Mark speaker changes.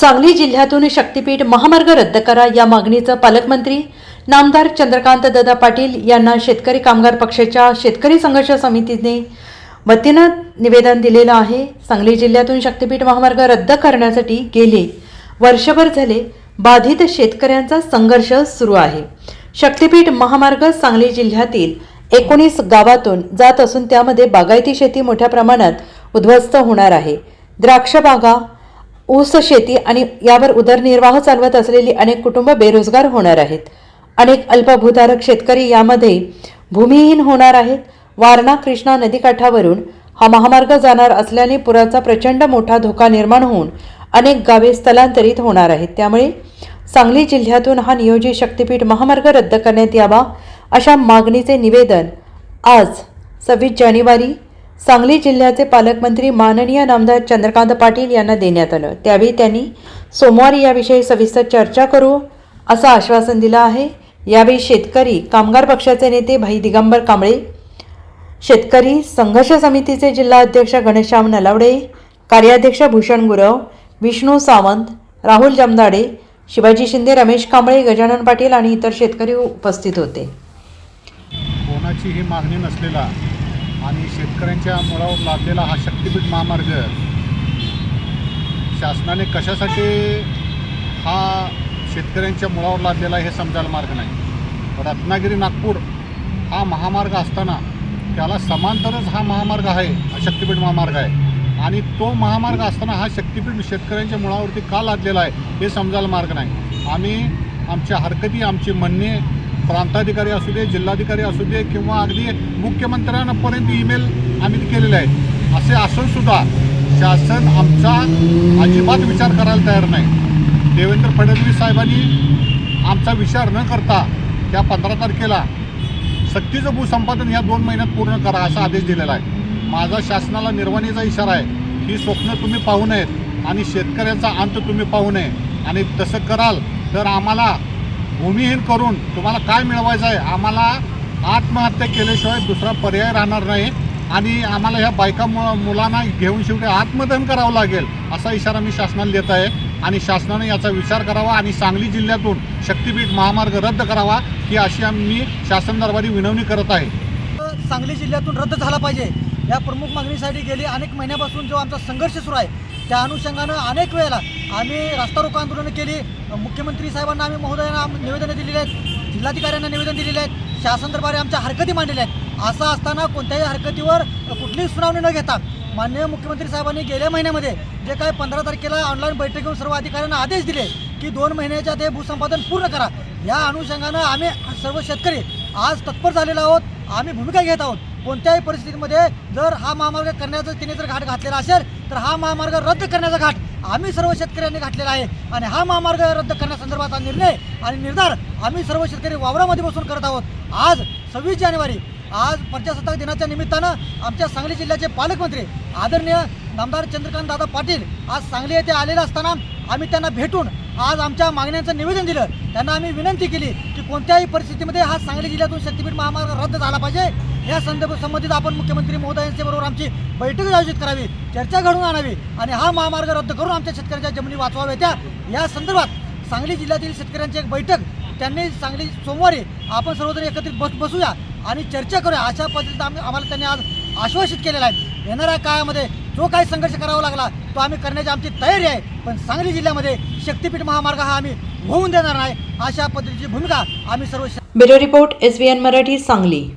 Speaker 1: सांगली जिल्ह्यातून शक्तीपीठ महामार्ग रद्द करा या मागणीचं पालकमंत्री नामदार चंद्रकांत दादा पाटील यांना शेतकरी कामगार पक्षाच्या शेतकरी संघर्ष समितीने वतीनं निवेदन दिलेलं आहे. सांगली जिल्ह्यातून शक्तीपीठ महामार्ग रद्द करण्यासाठी गेले वर्षभर झाले बाधित शेतकऱ्यांचा संघर्ष सुरू आहे. शक्तीपीठ महामार्ग सांगली जिल्ह्यातील एकोणीस गावातून जात असून त्यामध्ये बागायती शेती मोठ्या प्रमाणात उद्ध्वस्त होणार आहे. द्राक्ष बागा ऊस शेती आणि यावर उदरनिर्वाह चालवत असलेली अनेक कुटुंब बेरोजगार होणार आहेत. अनेक अल्पभूधारक शेतकरी यामध्ये भूमिहीन होणार आहेत. वारणा कृष्णा नदीकाठावरून हा महामार्ग जाणार असल्याने पुराचा प्रचंड मोठा धोका निर्माण होऊन अनेक गावे स्थलांतरित होणार आहेत. त्यामुळे सांगली जिल्ह्यातून हा नियोजित शक्तीपीठ महामार्ग रद्द करण्यात यावा अशा मागणीचे निवेदन आज सव्वीस जानेवारी सांगली जिल्ह्याचे पालकमंत्री माननीय नामदार चंद्रकांत पाटील यांना देण्यात आलं. त्यावेळी त्यांनी सोमवारी याविषयी सविस्तर चर्चा करू असं आश्वासन दिलं आहे. यावेळी शेतकरी कामगार पक्षाचे नेते भाई दिगंबर कांबळे शेतकरी संघर्ष समितीचे जिल्हा अध्यक्ष घनश्याम नलावडे कार्याध्यक्ष भूषण गुरव विष्णू सावंत राहुल जमदाडे शिवाजी शिंदे रमेश कांबळे गजानन पाटील आणि इतर शेतकरी उपस्थित होते.
Speaker 2: कोणाचीही मागणी नसलेला आणि शेतकऱ्यांच्या मुळावर लादलेला हा शक्तीपीठ महामार्ग शासनाने कशासाठी हा शेतकऱ्यांच्या मुळावर लादलेला आहे हे समजायला मार्ग नाही. रत्नागिरी नागपूर हा महामार्ग असताना त्याला समांतरच हा महामार्ग आहे हा शक्तीपीठ महामार्ग आहे. आणि तो महामार्ग असताना हा शक्तीपीठ शेतकऱ्यांच्या मुळावरती का लादलेला आहे हे समजायला मार्ग नाही. आम्ही आमच्या हरकती आमची म्हणणे प्रांताधिकारी असू दे जिल्हाधिकारी असू दे किंवा अगदी मुख्यमंत्र्यांपर्यंत ईमेल आम्ही केलेले आहेत. असे असून सुद्धा शासन आमचा अजिबात विचार करायला तयार नाही. देवेंद्र फडणवीस साहेबांनी आमचा विचार न करता त्या पंधरा तारखेला सक्तीचं भूसंपादन ह्या दोन महिन्यात पूर्ण करा असा आदेश दिलेला आहे. माझा शासनाला निर्वाणीचा इशारा आहे ही स्वप्न तुम्ही पाहू नयेत आणि शेतकऱ्याचा अंत तुम्ही पाहू नये. आणि तसं कराल तर आम्हाला भूमिहीन करून तुम्हाला काय मिळवायचं आहे? आम्हाला आत्महत्या केल्याशिवाय दुसरा पर्याय राहणार नाही आणि आम्हाला ह्या बायका मु मुलांना घेऊन शेवटी आत्मदहन करावं लागेल असा इशारा मी शासनाला देत आहे. आणि शासनाने याचा विचार करावा आणि सांगली जिल्ह्यातून शक्तीपीठ महामार्ग रद्द करावा ही अशी आम्ही मी शासन दरबारी विनवणी करत आहे.
Speaker 3: सांगली जिल्ह्यातून रद्द झाला पाहिजे. या प्रमुख मागणीसाठी गेली अनेक महिन्यापासून जो आमचा संघर्ष सुरू आहे त्या अनुषंगानं अनेक वेळेला आम्ही रास्ता रोको आंदोलनं केली. मुख्यमंत्री साहेबांना आम्ही महोदयांना निवेदनं दिलेली आहेत. जिल्हाधिकाऱ्यांना निवेदन दिलेले आहेत. शासन दरबारी आमच्या हरकती मांडलेल्या आहेत. असं असताना कोणत्याही हरकतीवर कुठलीही सुनावणी न घेता माननीय मुख्यमंत्री साहेबांनी गेल्या महिन्यामध्ये जे काय पंधरा तारखेला ऑनलाईन बैठक घेऊन सर्व अधिकाऱ्यांना आदेश दिले की दोन महिन्याच्या ते भूसंपादन पूर्ण करा. या अनुषंगानं आम्ही सर्व शेतकरी आज तत्पर झालेलो आहोत. आम्ही भूमिका घेत आहोत. कोणत्याही परिस्थितीमध्ये जर हा महामार्ग करण्याचा तिने जर घाट घातलेला असेल तर हा महामार्ग रद्द करण्याचा घाट आम्ही सर्व शेतकऱ्यांनी घातलेला आहे. आणि हा महामार्ग रद्द करण्यासंदर्भाचा निर्णय आणि निर्धार आम्ही सर्व शेतकरी वावरामध्ये बसून करत आहोत. आज सव्वीस जानेवारी आज प्रजासत्ताक दिनाच्या निमित्तानं आमच्या सांगली जिल्ह्याचे पालकमंत्री आदरणीय नामदार चंद्रकांत दादा पाटील आज सांगली येथे आलेले असताना आम्ही त्यांना भेटून आज आमच्या मागण्यांचं निवेदन दिलं. त्यांना आम्ही विनंती केली की कोणत्याही परिस्थितीमध्ये हा सांगली जिल्ह्यातून शक्तीपीठ महामार्ग रद्द झाला पाहिजे. या संदर्भ संबंधित आपण मुख्यमंत्री महोदयांच्या बरोबर आमची बैठक आयोजित करावी चर्चा घडवून आणावी आणि हा महामार्ग रद्द करून आमच्या शेतकऱ्यांच्या जमिनी वाचवाव्या त्या. या संदर्भात सांगली जिल्ह्यातील शेतकऱ्यांची एक बैठक त्यांनी सांगली सोमवारी आपण सर्वजण एकत्रित बस बसूया आणि चर्चा करूया. अशा पद्धतीत आम्ही आम्हाला त्यांनी आज आश्वासित केलेलं आहे. येणाऱ्या काळामध्ये जो काही संघर्ष करावा लागला तो आम्ही करण्याची आमची तयारी आहे. पण सांगली जिल्ह्यामध्ये शक्तीपीठ महामार्ग हा आम्ही होऊन देणार नाही. अशा पद्धतीची भूमिका आम्ही सर्व
Speaker 1: bureau report S Marathi Sangli.